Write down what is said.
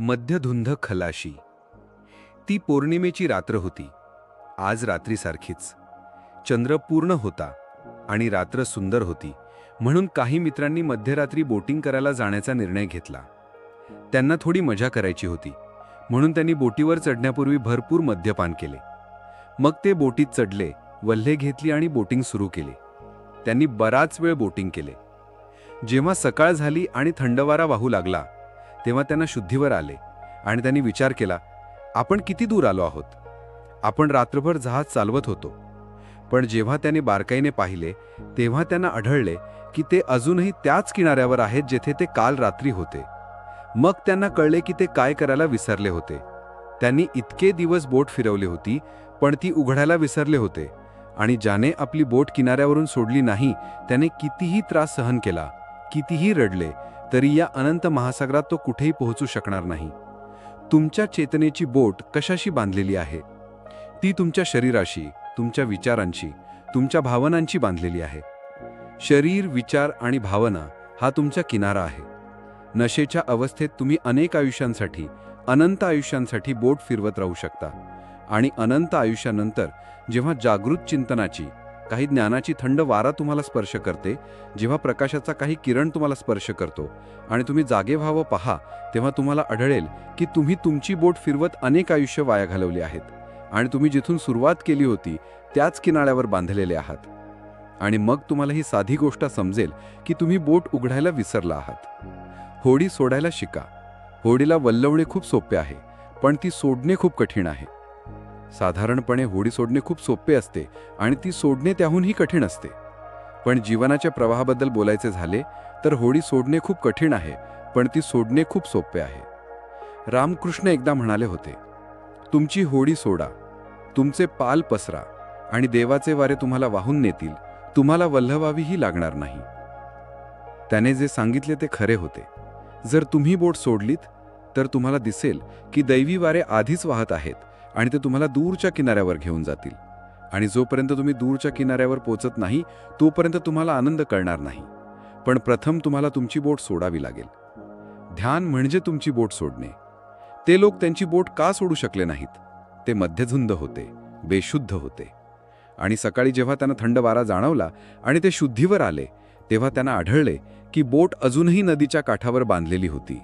मध्यधुंद खलाशी. ती पौर्णिमेची रात्र होती. आज रात्रीसारखीच चंद्र पूर्ण होता आणि रात्र सुंदर होती. म्हणून काही मित्रांनी मध्यरात्री बोटिंग करायला जाण्याचा निर्णय घेतला. त्यांना थोडी मजा करायची होती. म्हणून त्यांनी बोटीवर चढण्यापूर्वी भरपूर मद्यपान केले. मग ते बोटीत चढले वल्हे घेतली आणि बोटिंग सुरू केले. त्यांनी बराच वेळ बोटिंग केले. जेव्हा सकाळ झाली आणि थंडवारा वाहू लागला तेव्हा त्यांना शुद्धीवर आले आणि त्यांनी विचार केला आपण किती दूर आलो आहोत? आपण रात्रभर जहाज चालवत होतो. पण जेव्हा त्यांनी बारकाईने पाहिले तेव्हा त्यांना आढळले की ते अजूनही त्याच किनाऱ्यावर आहेत जेथे ते काल रात्री होते. मग त्यांना कळले की ते काय करायला विसरले होते. त्यांनी इतके दिवस बोट फिरवली होती पण ती उघडायला विसरले होते. आणि ज्याने आपली बोट किनाऱ्यावरून सोडली नाही त्याने कितीही त्रास सहन केला कितीही रडले तरी या अनंत महासागरात तो कुठेही पोहोचू शकणार नाही. तुमच्या चेतनेची बोट कशाशी बांधलेली आहे? ती तुमच्या शरीराशी तुमच्या विचारांशी तुमच्या भावनांची बांधलेली आहे. शरीर विचार आणि भावना हा तुमचा किनारा आहे. नशेच्या अवस्थेत तुम्ही अनेक आयुष्यांसाठी अनंत आयुष्यांसाठी बोट फिरवत राहू शकता. आणि अनंत आयुष्यानंतर जेव्हा जागृत चिंतनाची काही ज्ञानाची थंड वारा तुम्हाला स्पर्श करते जेव्हा प्रकाशाचा काही किरण तुम्हाला स्पर्श करतो आणि तुम्ही जागे व्हावं पहा तेव्हा तुम्हाला आढळेल की तुम्ही तुमची बोट फिरवत अनेक आयुष्य वाया घालवली आहेत आणि तुम्ही जिथून सुरुवात केली होती त्याच किनाऱ्यावर बांधलेले आहात. आणि मग तुम्हाला ही साधी गोष्ट समजेल की तुम्ही बोट उघडायला विसरला आहात. होडी सोडायला शिका. होडीला वल्लवणे खूप सोपे आहे पण ती सोडणे खूप कठीण आहे. साधारणपणे होडी सोडणे खूप सोपे असते आणि ती सोडणे त्याहूनही कठीण असते. पण जीवनाच्या प्रवाहाबद्दल बोलायचे झाले तर होडी सोडणे खूप कठीण आहे पण ती सोडणे खूप सोपे आहे. रामकृष्ण एकदा म्हणाले होते तुमची होडी सोडा तुमचे पाल पसरा आणि देवाचे वारे तुम्हाला वाहून नेतील तुम्हाला वल्लवावीही लागणार नाही. त्याने जे सांगितले ते खरे होते. जर तुम्ही बोट सोडलीत तर तुम्हाला दिसेल की दैवी वारे आधीच वाहत आहेत आणि ते तुम्हाला दूरच्या किनाऱ्यावर घेऊन जातील. आणि जोपर्यंत तुम्ही दूरच्या किनाऱ्यावर पोचत नाही तोपर्यंत तुम्हाला आनंद कळणार नाही. पण प्रथम तुम्हाला तुमची बोट सोडावी लागेल. ध्यान म्हणजे तुमची बोट सोडणे. ते लोक त्यांची बोट का सोडू शकले नाहीत? ते मध्यझुंद होते बेशुद्ध होते. आणि सकाळी जेव्हा त्यांना थंड वारा जाणवला आणि ते शुद्धीवर आले तेव्हा त्यांना आढळले की बोट अजूनही नदीच्या काठावर बांधलेली होती.